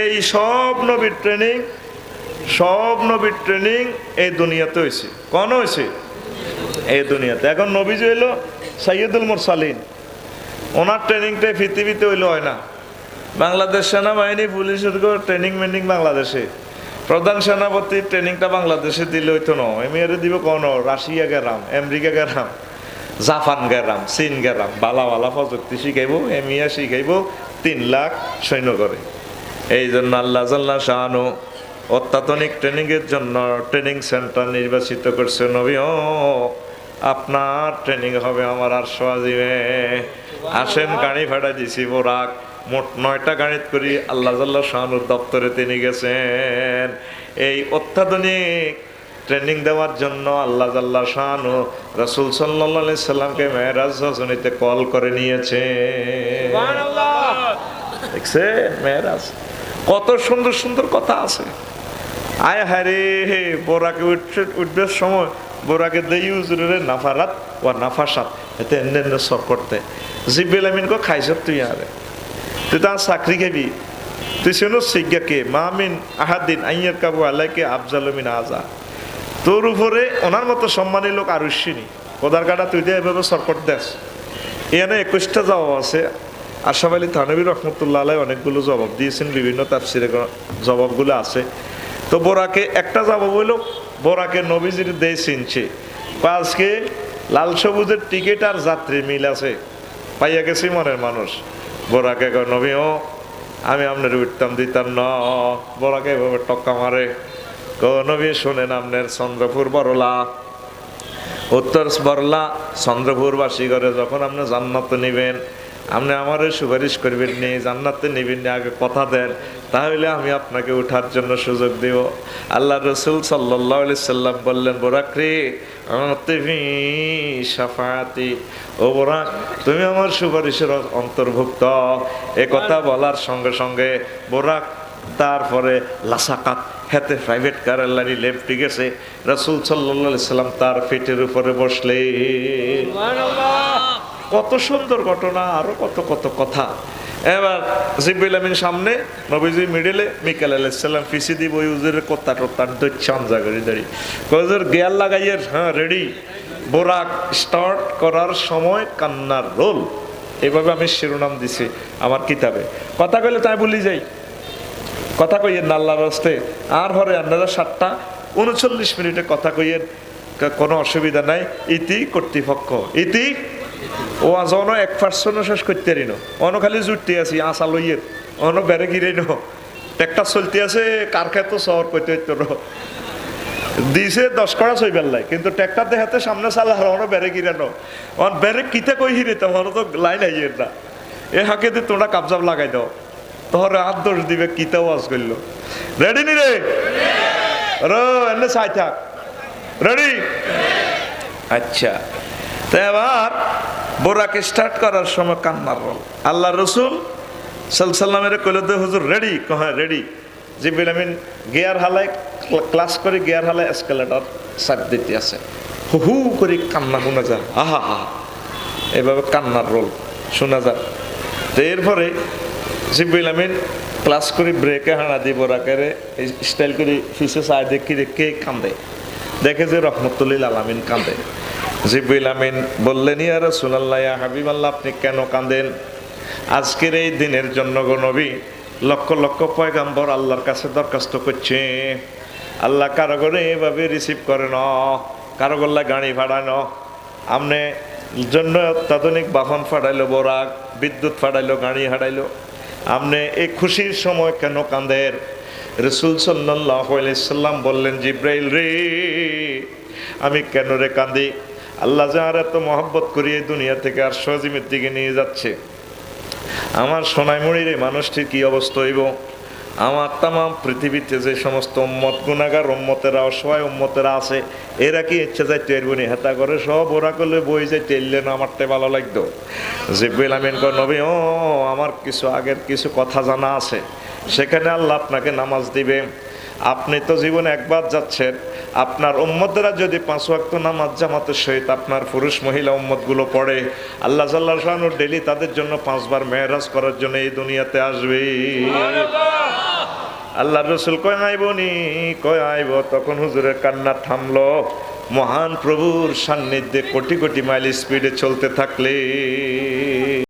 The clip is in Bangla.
এই সব নবীর ট্রেনিং সব নবীর ট্রেনিং এই দুনিয়াতে হয়েছে কোন হয়েছে এই দুনিয়াতে। এখন নবী যে হইল সৈয়দুল মুরসালিন। ওনার ট্রেনিংটা পৃথিবীতে হইল হয় না। বাংলাদেশ সেনাবাহিনী, পুলিশের ট্রেনিং মেনিং বাংলাদেশে। প্রধান সেনাপতি ট্রেনিংটা বাংলাদেশে দিলে হইতো না। এমিয়ারে দিব কোন রাশিয়া গেরাম, আমেরিকা গেরাম, জাপান গেরাম, চীন গেরাম। বালা বালা প্রযুক্তি শিখাইব, এমিয়া শিখাইব, তিন লাখ সৈন্য করে। এই জন্য আল্লাহ জাল্লা শাহানু অত্যাধুনিক ট্রেনিংয়ের জন্য ট্রেনিং সেন্টার নির্বাচিত করছে। নবী, ও, আপনার ট্রেনিং হবে আমার আর সোয়াজিবে আসেন, গাড়ি ভাড়া দিছি, বোরাক। মোট নয়টা গাড়িত করি আল্লাহ জাল্লা শাহানুর দপ্তরে তিনি গেছেন। এই অত্যাধুনিক ট্রেনিং দেওয়ার জন্য আল্লাহ জাল্লাহ শাহানু রসুল সাল্লাহ সাল্লামকে মেহরাজ রজনীতে কল করে নিয়েছে। দেখছে মেহরাজ কত সুন্দর সুন্দর কথা আছে। আয় হারে হে বোরাকে উঠছে, উঠবে সময়। বোরাকে দেই উজরে নাফারাত ও নাফাসাত। এতে এনে এনে সর করতে। জিব্বিল কো খাইছ তুই আরে? তুই তার চাকরি খাবি। তুই শুনো সিজ্ঞাকে মামিন আহাদিন আইয়ার কাবু আলাইকে আফজালমিন আজা তোর উপরে ওনার মতো সম্মানী লোক আর উসিনি কোদার কাটা তুই দিয়ে এভাবে সরকট দেস এখানে একুশটা যাওয়া আছে। আশাফ আলী থানবী রহমতুল্লাহ আলাই অনেকগুলো জবাব দিয়েছেন, বিভিন্ন তাফসিরে জবাবগুলো আছে। তো বোরাকে একটা জবাব হইল, বোরাকে নবীজির দেয় চিনছে আজকে লাল সবুজের টিকিট আর যাত্রী মিল আছে। পাইয়া গেছি মনের মানুষ। বোরাকে নবী, ও, আমি আপনার উঠতাম দিতাম ন। বোরাকে এভাবে টক্কা মারে। নবী, শোনেন আপনার চন্দ্রপুর বড়লা উত্তর বরলা চন্দ্রপুরবাসী করে যখন আপনি জান্নাত নিবেন আপনি আমারে সুপারিশ করবেন নি, জান্নাতে নিবেন নি, আগে কথা দেন, তাহলে আমি আপনাকে উঠার জন্য সুযোগ দেব। আল্লাহ রসুল সাল্লাহ সাল্লাম বললেন, বোরাকরি তুমি সাফায়াতি ও বোরাক, তুমি আমার সুপারিশের অন্তর্ভুক্ত। এ কথা বলার সঙ্গে সঙ্গে বোরাক তারপরে লাসাকাত হাতে প্রাইভেট কার আল্লাহরি লেফটি গেছে। রাসুল সাল্লাহ সাল্লাম তার পেটের উপরে বসলে কত সুন্দর ঘটনা, আরও কত কত কথা। এবার জিব্বিল সামনে নবীজি মিডিলে মিকাল আলাইসাল্লাম ফিসি দিব ওই উজুরের কত্তা টত্তা দৈচ্ছান জাগরি দাঁড়ি কজুর গিয়ার লাগাইয়ের হ্যাঁ রেডি বোরাক স্টার্ট করার সময় কান্নার রোল। এভাবে আমি শিরোনাম দিছি আমার কিতাবে। কথা কইলে তাই বলি যাই। কথা কইয়েন নাল্লার হস্তে আর হরে আপনারা সাতটা উনচল্লিশ মিনিটে কথা কইয়েন ক- কোনো অসুবিধা নাই। ইতি কর্তৃপক্ষ। ইতি ও আজ অন এক পার্সেন্টও শেষ করতে পারি না। অন খালি জুটতে আছি আশা লইয়ের অন বেড়ে গিরে ন। একটা চলতে আছে কার খেত শহর করতে হইতো দিছে দশ কড়া ছই বেল্লাই কিন্তু ট্র্যাক্টর দেখাতে সামনে চালা আর অন বেড়ে গিরে ন। অন বেড়ে কিতে কই হিরে তো তো লাইন আইয়ের না। এ হাকে দিয়ে তোমরা কাবজাব লাগাই দাও। তোহরে হাত দোষ দিবে কিতে ওয়াজ করল রেডি নি রে? রো এনে চাই থাক। রেডি আচ্ছা। তো এবার বোরাকে স্টার্ট করার সময় কান্নার রোল আল্লাহ রসুল সালসাল্লামের কইল দে, হুজুর রেডি কহা রেডি জিবিল আমিন গিয়ার হালায় ক্লাস করে গিয়ার হালায় এসকেলেটর সাইড দিতে আছে। হু হু করে কান্না, শোনা যায়। আহা হা এভাবে কান্নার রোল শোনা যায়। তো এরপরে জিবিল আমিন ক্লাস করে ব্রেকে হানা দিব রাখারে স্টাইল করে ফিসে চায় দেখি কে কান্দে? দেখে যে রহমতুল্লিল আলামিন কান্দে। জিবিল আমিন বললেন, ইয়া রাসূলুল্লাহ, ইয়া হাবিবাল্লাহ, আপনি কেন কাঁদেন? আজকের এই দিনের জন্য নবী, লক্ষ লক্ষ পয়গাম্বর আল্লাহর কাছে দরখাস্ত করছে। আল্লাহ কারও করে এভাবে রিসিভ করে ন কারও গল্লা গাড়ি ভাড়ায় ন। আমনে জন্য অত্যাধুনিক বাহন ফাটাইলো বোরাক, বিদ্যুৎ ফাটাইলো গাড়ি হারাইলো আমনে এই খুশির সময় কেন কাঁদের রসুল সাল্লাহ সাল্লাম বললেন, জিব্রাইল রে, আমি কেন রে কাঁদি? আল্লাহ যাহার এত মহব্বত করি এই দুনিয়া থেকে আর সজিমের দিকে নিয়ে যাচ্ছে। আমার সোনাইমুড়ির এই মানুষটির কি অবস্থা হইব? আমার তামাম পৃথিবীতে যে সমস্ত উম্মত গুণাগার উম্মতেরা, অসহায় উম্মতেরা আছে, এরা কি ইচ্ছা যাইতে এরবনি হেতা করে? সব ওরা করলে বই যাইতে এলেন আমারতে ভালো লাগতো। জিব্বিল আমিন কর নবী, ও, আমার কিছু আগের কিছু কথা জানা আছে। সেখানে আল্লাহ আপনাকে নামাজ দিবে। আপনি তো জীবনে একবার যাচ্ছেন আপনার উম্মতরা যদি পাঁচ ওয়াক্ত নামাজ জামাতের সহিত আপনার পুরুষ মহিলা উম্মতগুলো পড়ে আল্লাহ সাল্লাহ ডেলি তাদের জন্য পাঁচবার মেহরাজ করার জন্য এই দুনিয়াতে আসবে। আল্লাহ রসুল কয় আইব নি কয় আইব তখন হুজুরের কান্না থামলো। মহান প্রভুর সান্নিধ্যে কোটি কোটি মাইল স্পিডে চলতে থাকলে।